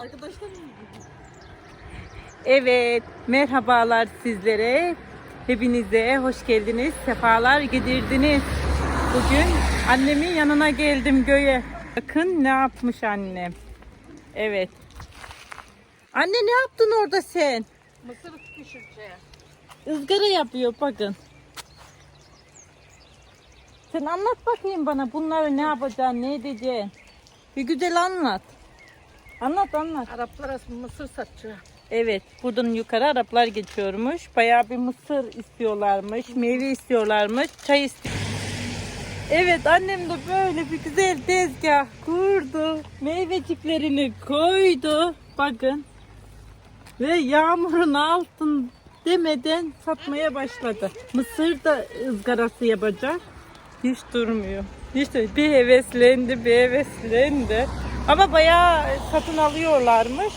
Arkadaşlar Evet, merhabalar sizlere. Hepinize hoş geldiniz, sefalar getirdiniz. Bugün annemin yanına geldim göğe. Bakın ne yapmış annem. Evet. Anne ne yaptın orada sen? mısır pişireceğim. Izgara yapıyor bakın. Sen anlat bakayım bana bunları ne yapacaksın, ne edeceksin? Bir güzel anlat. Anlat anlat. Araplara mısır satacağım. Evet, buradan yukarı Araplar geçiyormuş. Bayağı bir mısır istiyorlarmış, meyve istiyorlarmış, çay istiyor. Evet, annem de böyle bir güzel tezgah kurdu. Meyveciklerini koydu. Bakın. Ve yağmurun altın demeden satmaya başladı. Mısır da ızgarası yapacak. Hiç durmuyor. İşte bir heveslendi, bir heveslendi. Ama bayağı satın alıyorlarmış.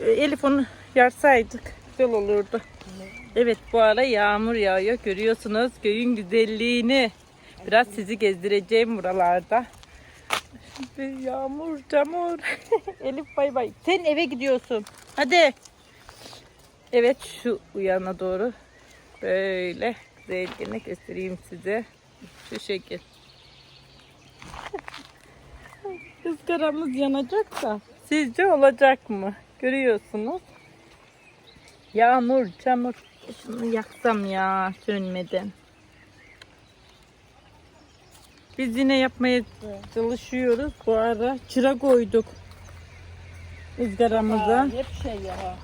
E, Elif onu yarsaydık güzel olurdu. Evet bu ara yağmur yağıyor. Görüyorsunuz köyün güzelliğini. Biraz sizi gezdireceğim buralarda. Şimdi yağmur, çamur. Elif bay bay. Sen eve gidiyorsun. Hadi. Evet şu uyana doğru. Böyle güzelliğini göstereyim size. Şu şekil. Izgaramız yanacak da sizce olacak mı? Görüyorsunuz. Yağmur, çamur. Şunu yaksam ya sönmeden. Biz yine yapmaya çalışıyoruz. Bu ara çıra koyduk ızgaramıza. Hep şey ya.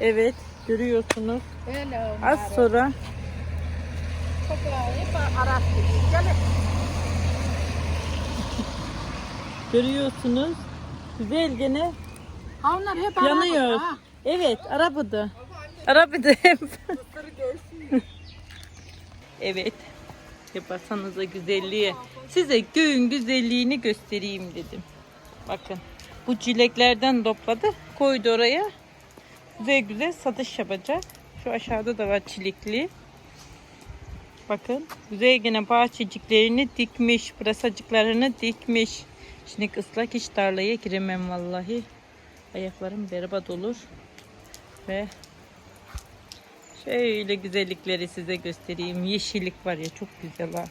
Evet görüyorsunuz. Öyle Az sonra Çok hep. Gel. Görüyorsunuz. Güzel gene Ha onlar hep yanıyor. Ha. Evet arabada. Arabada hep. evet. Yaparsanız da güzelliği. Size göğün güzelliğini göstereyim dedim. Bakın. Bu çileklerden topladı. Koydu oraya. Güzel güzel satış yapacak. Şu aşağıda da var çilekli. Bakın. Güzel gene bahçeciklerini dikmiş. Pırasacıklarını dikmiş. Şimdi ıslak hiç tarlaya giremem vallahi. Ayaklarım berbat olur. Ve şöyle güzellikleri size göstereyim. Yeşillik var ya çok güzel ha.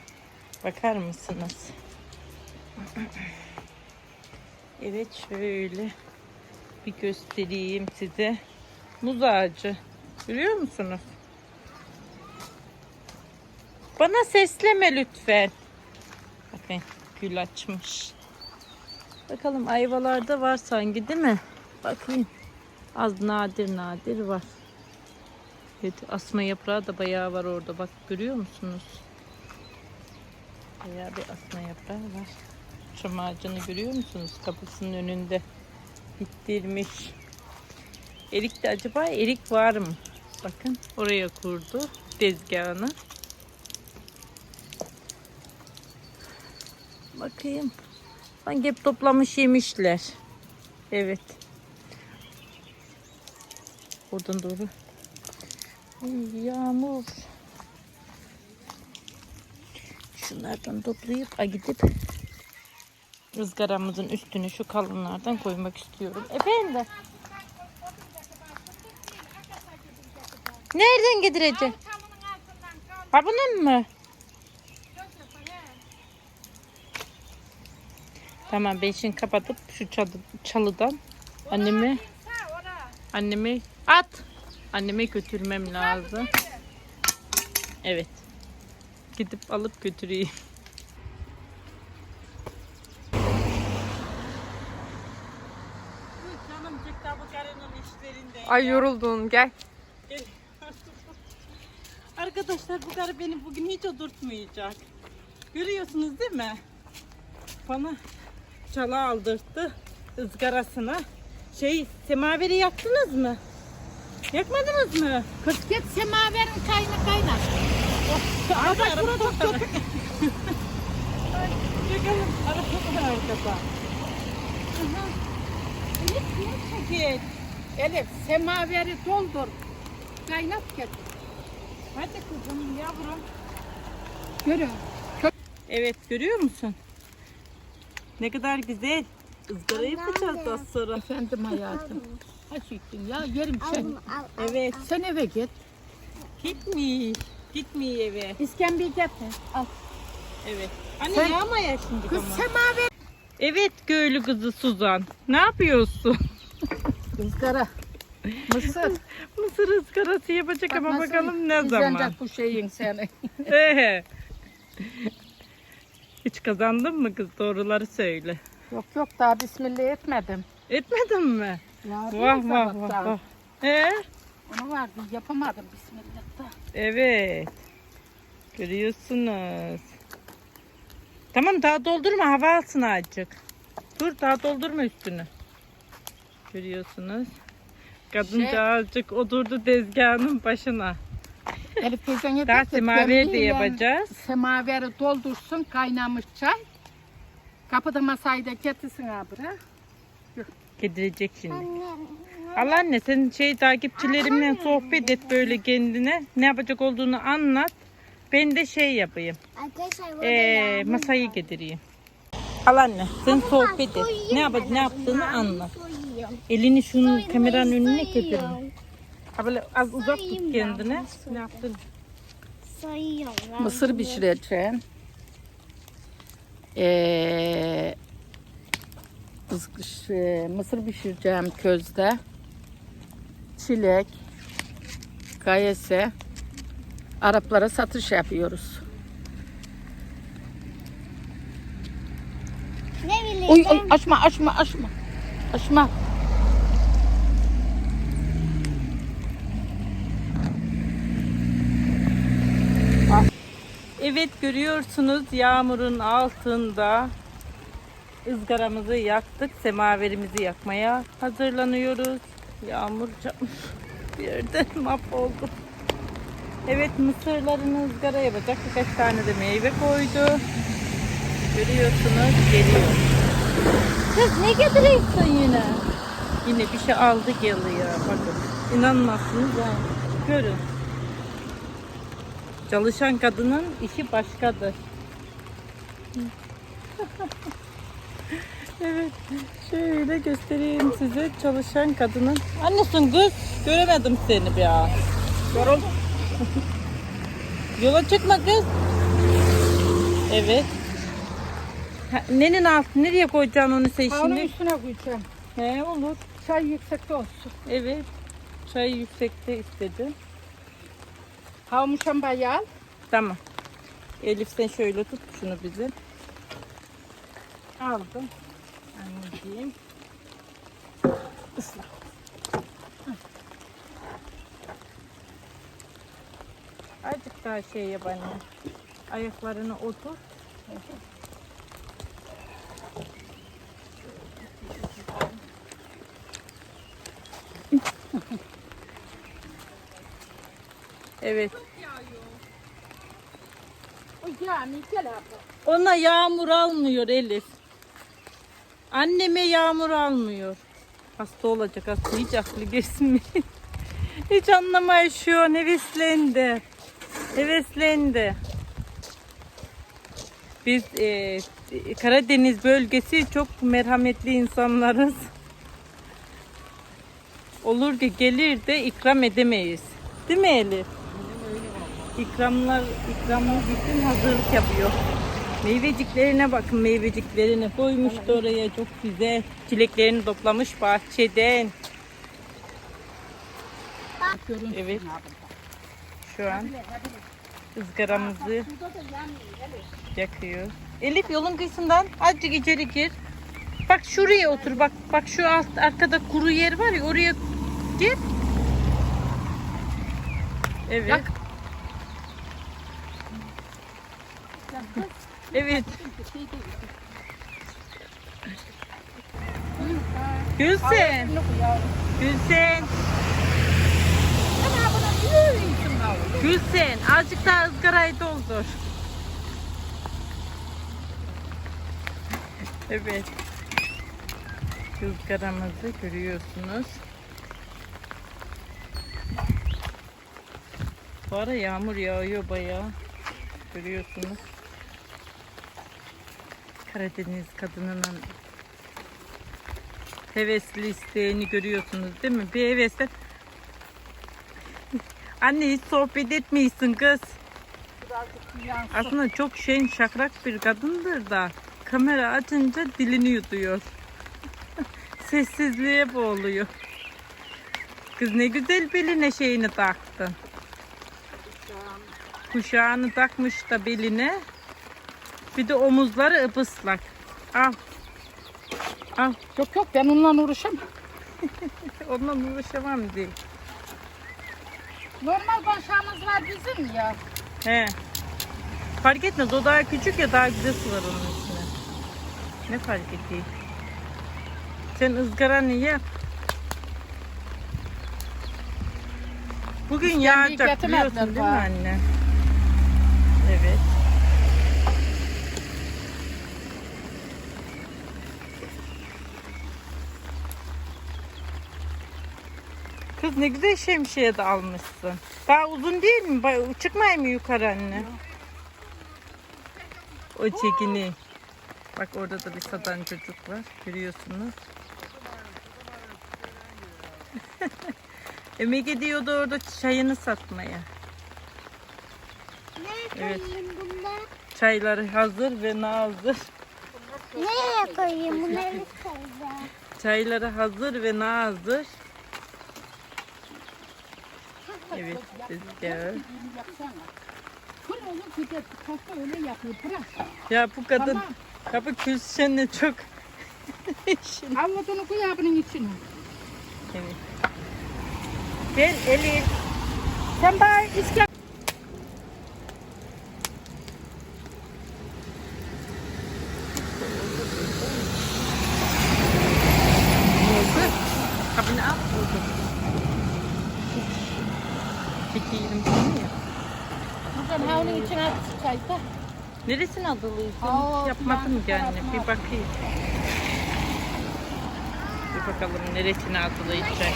Bakar mısınız? Evet şöyle bir göstereyim size. Muz ağacı. Görüyor musunuz? Bana sesleme lütfen. Bakın gül açmış. Bakalım ayvalarda var sanki değil mi? Bakayım. Az nadir nadir var. Evet, asma yaprağı da bayağı var orada. Bak görüyor musunuz? Bayağı bir asma yaprağı var. Çam ağacını görüyor musunuz? Kapısının önünde bittirmiş. Erik de acaba erik var mı? Bakın oraya kurdu tezgahını. Bakayım. Sanki hep toplamış yemişler. Evet. Oradan doğru. Yağmur. Şunlardan toplayıp a gidip ızgaramızın üstüne şu kalınlardan koymak istiyorum. Efendim? Nereden getireceğim? Ha bunun mu? Tamam ben şimdi kapatıp şu çalı, çalıdan annemi annemi at. Anneme götürmem lazım. Evet. Gidip alıp götüreyim. Ay yoruldun gel. Arkadaşlar bu karı beni bugün hiç oturtmayacak. Görüyorsunuz değil mi? Bana çala aldırttı ızgarasına. Şey semaveri yaktınız mı? Yakmadınız mı? Kız git semaverin kayna kayna. Araba burada Bakalım araba arkada. Elif ne çekil? Elif semaveri doldur. Kaynat git. Hadi kızım yavrum. Görün. Evet görüyor musun? Ne kadar güzel. ızgara yapacağız daha sonra. Efendim hayatım. Açıktın ya yerim seni. Evet. Sen eve git. Gitmiş. Gitmiyor eve. İskembiyi getir. Al. Evet. Anne Sen- yağmaya şimdi Kız ama. semaver. Evet köylü kızı Suzan. Ne yapıyorsun? Izgara. Mısır. Mısır ızgarası yapacak ama Nasıl bakalım ne zaman. bu şeyin seni. Hiç kazandın mı kız? Doğruları söyle. yok yok daha bismillah etmedim. Etmedin mi? Vah vah vah vah. Ee? Onu vardı yapamadım bismillah da. Evet. Görüyorsunuz. Tamam daha doldurma hava alsın azıcık. Dur daha doldurma üstünü. Görüyorsunuz. Kadın Şey- azıcık oturdu tezgahının başına. Elif teyzen Daha yeter ki semaver de yapacağız. Semaveri doldursun kaynamış çay. Kapıda masayı da getirsin abi. ha. Getirecek şimdi. Allah anne sen şey takipçilerimle sohbet et böyle kendine. Ne yapacak olduğunu anlat. Ben de şey yapayım. Arkadaşlar Ee, masayı var. getireyim. Al anne sen sohbet et. Ne yap ne yaptığını anlat. Elini şunun kameranın önüne getir. Ha böyle az uzak tut Soyayım kendine. yağmur, Ne yaptın? Soyuyorum. Mısır pişireceğim. Ee, e, mısır pişireceğim közde. Çilek, kayese. Araplara satış yapıyoruz. Ne bileyim uy, açma açma açma. Açma. Evet görüyorsunuz yağmurun altında ızgaramızı yaktık. Semaverimizi yakmaya hazırlanıyoruz. Yağmur. Bir yerde mahvoldu. Evet mısırlarını ızgara yapacak. Birkaç tane de meyve koydu. Görüyorsunuz geliyor. Kız ne getiriyorsun yine? Yine bir şey aldı geliyor. Bakın inanmazsınız ha. Görün. Çalışan kadının işi başkadır. evet, şöyle göstereyim size çalışan kadının. Annesin kız, göremedim seni bir an. Yorul. Yola çıkma kız. Evet. Ha, nenin altı nereye koyacaksın onu sen Onun şimdi? üstüne koyacağım. He olur. Çay yüksekte olsun. Evet. Çay yüksekte istedim. Havmuşan bayağı. Tamam. Elif sen şöyle tut şunu bize. Aldım. Anneciğim. Isla. Azıcık daha şey yap anne. Ayaklarını otur. Evet. O abi. Ona yağmur almıyor Elif. Anneme yağmur almıyor. Hasta olacak hasta hiç aklı geçmiyor. hiç anlamaya şu an. Heveslendi. Biz e, Karadeniz bölgesi çok merhametli insanlarız. Olur ki gelir de ikram edemeyiz. Değil mi Elif? İkramlar, ikramlar bütün hazırlık yapıyor. Meyveciklerine bakın meyveciklerine koymuştu oraya çok güzel. Çileklerini toplamış bahçeden. Evet. Şu an ızgaramızı yakıyor. Elif yolun kıyısından azıcık içeri gir. Bak şuraya otur. Bak bak şu alt arkada kuru yer var ya oraya gir. Evet. Bak. Evet. Gülsen. Gülsen. Gülsen azıcık daha ızgarayı doldur. Evet. Izgaramızı görüyorsunuz. Bu ara yağmur yağıyor bayağı. Görüyorsunuz. Karadeniz kadınının Hevesli isteğini görüyorsunuz değil mi? Bir hevesle. Anne hiç sohbet etmiyorsun kız. Aslında çok şen şakrak bir kadındır da kamera açınca dilini yutuyor. Sessizliğe boğuluyor. Kız ne güzel beline şeyini taktın. Kuşağını takmış da beline. Bir de omuzları ıpıslak. Al. Al. Yok yok ben onunla uğraşamam. Onunla uğraşamam değil. Normal başağımız var bizim ya. He. Fark etmez o daha küçük ya daha güzel sular onun içine. Ne fark ediyor? Sen ızgaranı yap. Bugün yağacak biliyorsun değil mi anne? Kız ne güzel şemsiye de almışsın. Daha uzun değil mi? Ba- Çıkmayayım mı yukarı anne? O çekini. Bak orada da bir satan çocuk var. Görüyorsunuz. Emek ediyordu orada çayını satmaya. Nereye Evet. koyayım bunları? Çayları hazır ve nazır. Nereye koyayım bunları? Çayları hazır ve nazır. Evet, olur gider. Öyle yapıyor. Bırak. Ya bu kadın Tamam. kapı külsenle çok işin. Avladığını koy abinin içine. Evet. Gel Elif. Sen bana iskem... Kapını al. Çekeyim seni ya. Buradan havlunun içine at çayı da. Hiç yapmadım ki anne. Bir bakayım. Bir bakalım neresine çay.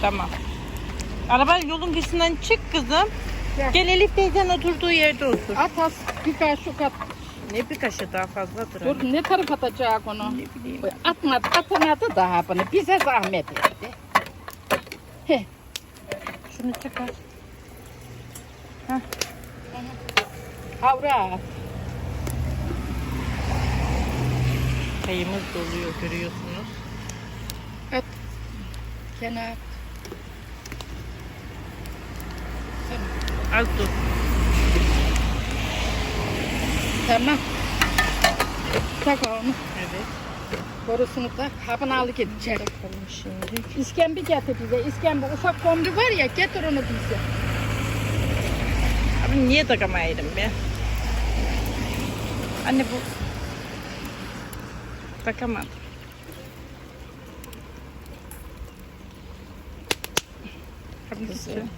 Tamam. Araba yolun kısmından çık kızım. Gel. Gel Elif teyzen oturduğu yerde otur. At az. Bir kaşık at. Ne bir kaşığı daha fazladır. Dur anne. ne taraf atacak onu? Ne bileyim. Atmadı, atamadı daha bunu. Bize zahmet etti. Heh. Şunu çıkar. Havra at. Çayımız doluyor görüyorsunuz. At. Kenar. Az dur. Tamam. Tak onu. Evet. Borusunu da habını al git içeri. Bakalım şimdi. İskembi getir bize. İskembi ufak kombi var ya getir onu bize. Abi niye takamayırım be? Anne bu takamadım. Haklısın.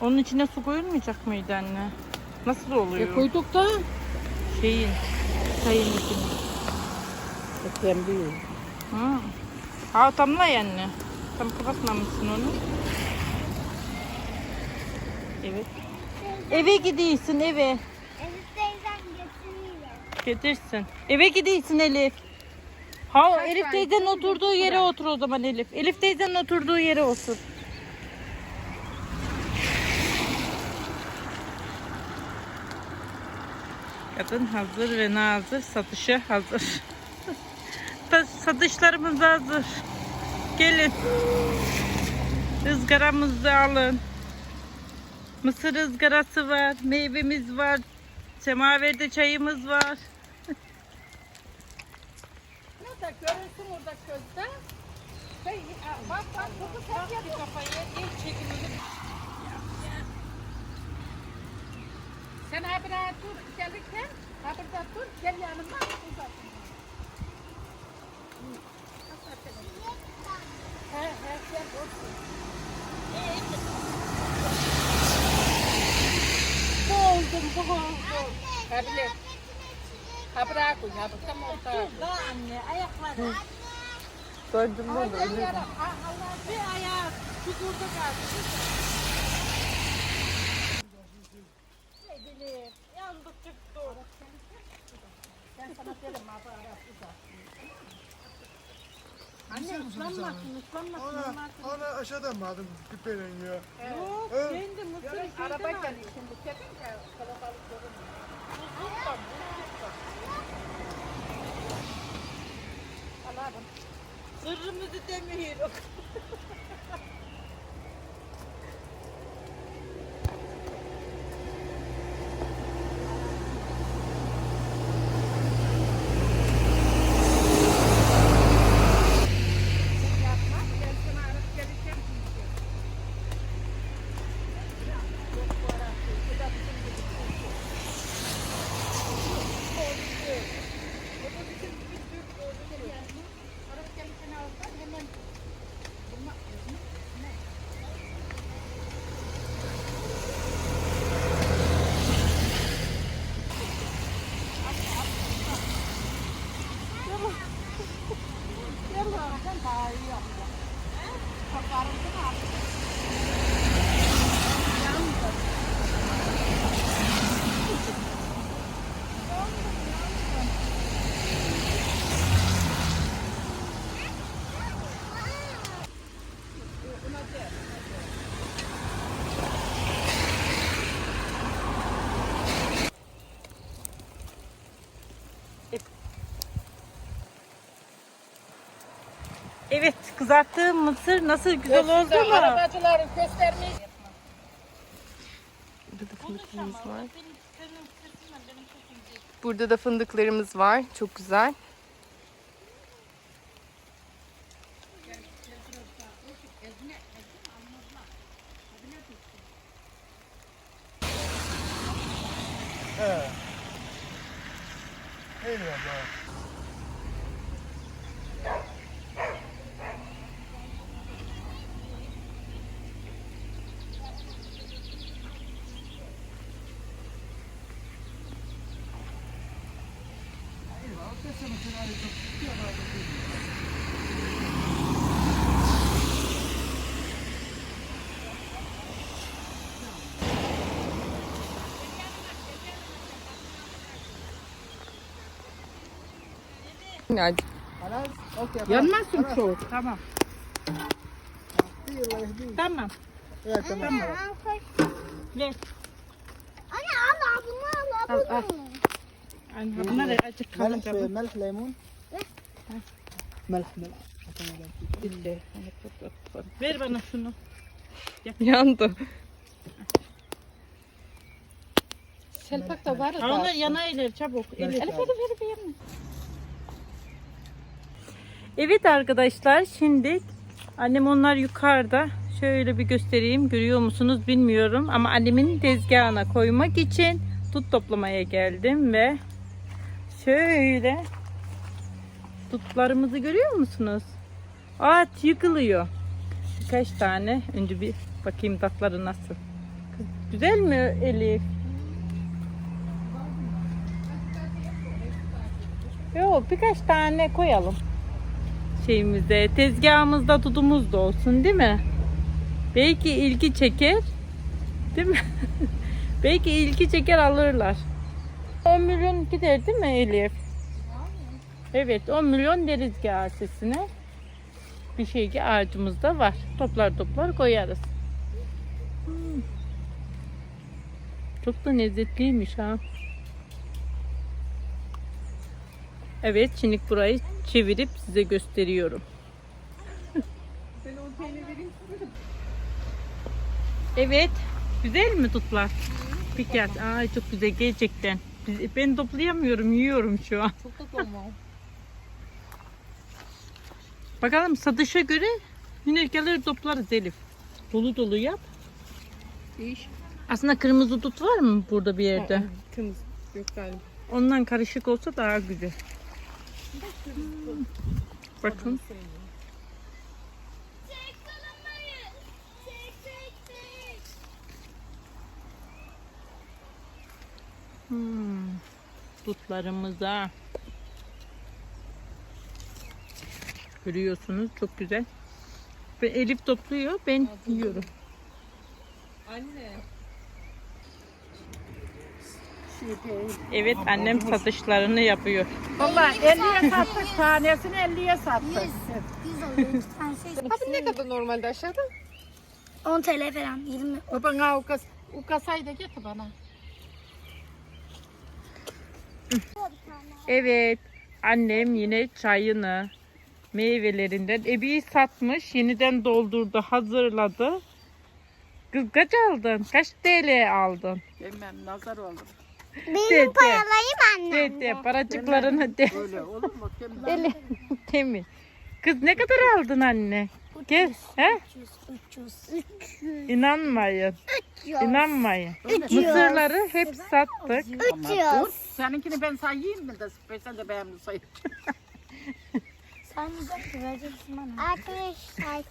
Onun içine su koyulmayacak mıydı anne? Nasıl oluyor? E koyduk da. Şeyin, çayın içine. İskembi. Ha. Ha tamla yani. Tam kapatmamışsın onu. Evet. Eve gidiyorsun eve. Elif teyzem getiriyor. Getirsin. Eve gidiyorsun Elif. Ha Kaç Elif teyzenin oturduğu yere otur o zaman Elif. Elif teyzenin oturduğu yere otur. Kadın hazır ve nazır satışa hazır. Satışlarımız hazır. Gelin. Izgaramızı alın. Mısır ızgarası var, meyvemiz var, semaverde çayımız var. Ne da görürsün orada közde. Şey, a, bak bak kuzu sen yap kafayı. İlk çekimini. Sen ha bir ha dur gelirken ha burada dur gel yanıma uzat. He he gel olsun. Boğuldum boğuldum. Ha bile. Ha bırak koy ha bırak tam orta. Gördüm Ay, yara. Ha, Allah bir ayağı çukurda kaldı. Yandık çıktı. Anne ıslanmasın, ıslanmasın. Ana, ana aşağıdan mı aldın küpelerini ya? Yok, Evet. kendi Görün, şeyden araba aldım. geliyor şimdi. Çekin ya kalabalık görünmüyor. Alalım. Sırrımızı demiyorum. Yapma. Ben sana arap gelirken şimdi. Yok bu arası. Bu da bizim gibi. Bu da bizim gibi Türk doğru yani. Arap gelirken alsan hemen bulmak lazım. Ne? Gel lan, sen daha iyi yaptın. Çok arıldın abi. Yandım. Evet kızarttığım mısır nasıl güzel oldu mu? Arabacıları göstermeyi Burada da fındıklarımız var. Burada da fındıklarımız var. Çok güzel. Yani Yanmasın çok. Tamam. Tamam. Evet tamam. Al. Ver. Anne al al bunu al al bunu. Anne, bunlar da azıcık kalın ملح ملح ليمون ملح ملح Ver bana şunu. yandı. Selpak da var Ha, onlar yanaylar çabuk. Elif. Elif, Elif, Evet arkadaşlar şimdi annem onlar yukarıda. Şöyle bir göstereyim. Görüyor musunuz bilmiyorum. Ama annemin tezgahına koymak için tut toplamaya geldim ve şöyle tutlarımızı görüyor musunuz? Ağaç yıkılıyor. Birkaç tane. Önce bir bakayım tatları nasıl. Güzel mi Elif? Yok birkaç tane koyalım şeyimize. Tezgahımızda tudumuz da olsun değil mi? Belki ilgi çeker. Değil mi? Belki ilgi çeker alırlar. 10 milyon gider değil mi Elif? Evet 10 milyon deriz ki ağaçesine. Bir şey ki ağacımızda var. Toplar toplar koyarız. Hmm. Çok da lezzetliymiş ha. Evet şimdi burayı çevirip size gösteriyorum. evet. Güzel mi tutlar? Pikas. Ay çok güzel gerçekten. Biz- Ben toplayamıyorum, yiyorum şu an. Çok da dolma. Bakalım satışa göre minerkaları toplarız Elif. Dolu dolu yap. İş. Aslında kırmızı tut var mı burada bir yerde? Kırmızı yok galiba. Ondan karışık olsa daha güzel. Bakın. Hmm. Dutlarımıza. Görüyorsunuz çok güzel. Ve Elif topluyor ben yiyorum. Anne. şey. Evet annem satışlarını yapıyor. Valla 50'ye sattık tanesini 50'ye sattık. 100 oluyor. iki tanesi. Abi ne kadar normalde aşağıda? 10 TL falan. 20. O bana o, kas, o kasayı da getir bana. Evet annem yine çayını meyvelerinden ebiyi satmış yeniden doldurdu hazırladı. Kız kaç aldın? Kaç TL aldın? Bilmem nazar olur. Dede. Benim paralarım annem. Dede paracıklarını de. Öyle olur mu? Deli. Temi. Kız ne kadar aldın anne? Gel. He? 300. 300. İnanmayın. 300. İnanmayın. 300. Mısırları hep sattık. 300. Seninkini ben sayayım mı da sen de ben sayayım. Sen de vereceksin bana. Arkadaşlar.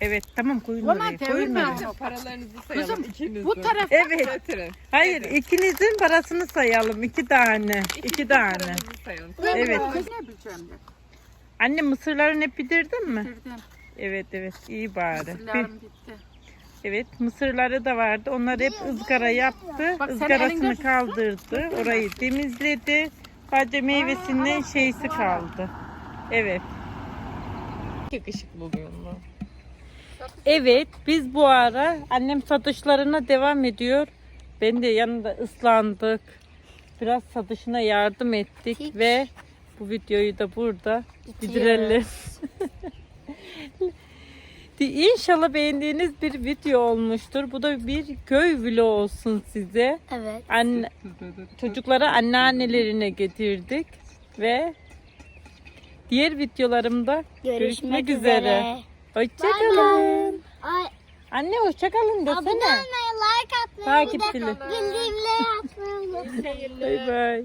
Evet tamam koyun oraya. Koyun oraya. ama. Paralarınızı sayalım Kızım ikiniz. bu taraf Evet. Getirin. Hayır ikinizin parasını sayalım. iki tane. iki tane. Sayalım. Evet. Ne bileceğim. Anne mısırlarını hep bitirdin mi? Bitirdim. Evet evet iyi bari. Bir- Silahım gitti. evet mısırları da vardı. Onlar hep ızgara yaptı. Bak elinde- kaldırdı. Orayı temizledi. Sadece meyvesinden şeysi kaldı. Evet. Yakışıklı oluyor mu? Evet biz bu ara annem satışlarına devam ediyor. Ben de yanında ıslandık. Biraz satışına yardım ettik ve bu videoyu da burada bitirelim. İnşallah beğendiğiniz bir video olmuştur. Bu da bir köy vlogu olsun size. Evet. Anne, çocuklara anneannelerine getirdik ve diğer videolarımda görüşmek, üzere. Hoşçakalın. Ay, Anne hoşçakalın abone desene. olmayı, like atmayı, Takipçiler. bildirimleri açmayı unutmayın. Bay bay.